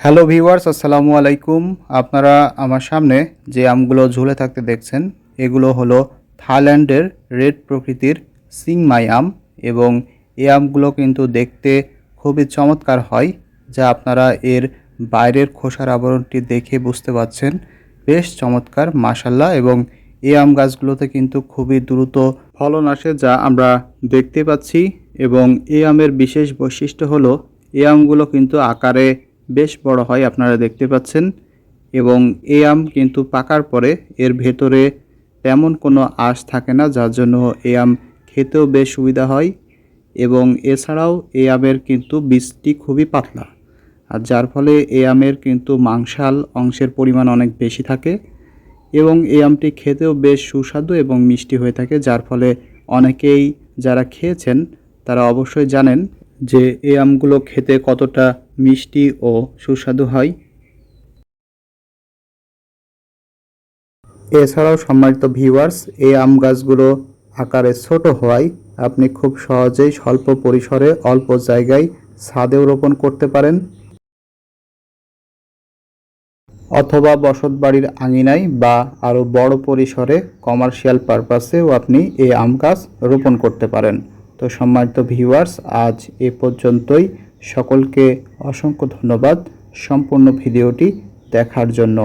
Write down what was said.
Hello viewers, আসসালামু আলাইকুম। আপনারা আমার সামনে যে আমগুলো ঝুলে থাকতে দেখছেন, এগুলো হলো থাইল্যান্ডের রেড প্রকৃতির সিংমাই আম এবং এই আমগুলো কিন্তু দেখতে খুবই চমৎকার হয়, যা আপনারা এর বাইরের খোসার আবরণটি দেখে বুঝতে পারছেন বেশ চমৎকার মাসাল্লাহ এবং এই আম গাছগুলোতে কিন্তু খুবই দ্রুত ফলন আসে, যা আমরা দেখতে পাচ্ছি। এবং এই আমের বিশেষ বৈশিষ্ট্য হলো, এই আমগুলো কিন্তু আকারে বেশ বড় হয় আপনারা দেখতে পাচ্ছেন। এবং এই আম কিন্তু পাকার পরে এর ভেতরে তেমন কোনো আঁশ থাকে না, যার জন্য এই আম খেতেও বেশ সুবিধা হয়। এবং এছাড়াও এই আমের কিন্তু বীজটি খুবই পাতলা, আর যার ফলে এই আমের কিন্তু মাংসাল অংশের পরিমাণ অনেক বেশি থাকে। এবং এই আমটি খেতেও বেশ সুস্বাদু এবং মিষ্টি হয়ে থাকে, যার ফলে অনেকেই যারা খেয়েছেন তারা অবশ্যই জানেন যে এই আমগুলো খেতে কতটা মিষ্টি ও সুস্বাদু হয়। এছাড়াও সম্মানিত ভিউয়ার্স, এই আম গাছগুলো আকারে ছোট হওয়ায় আপনি খুব সহজেই স্বল্প পরিসরে অল্প জায়গায় ছাদেও রোপণ করতে পারেন। অথবা বসত বাড়ির আঙিনায় বা আরও বড় পরিসরে কমার্শিয়াল পারপাসেও আপনি এই আম গাছ রোপণ করতে পারেন। তো সম্মানিত ভিউয়ার্স আজ এ পর্যন্তই। সকলকে অসংখ্য ধন্যবাদ সম্পূর্ণ ভিডিওটি দেখার জন্য।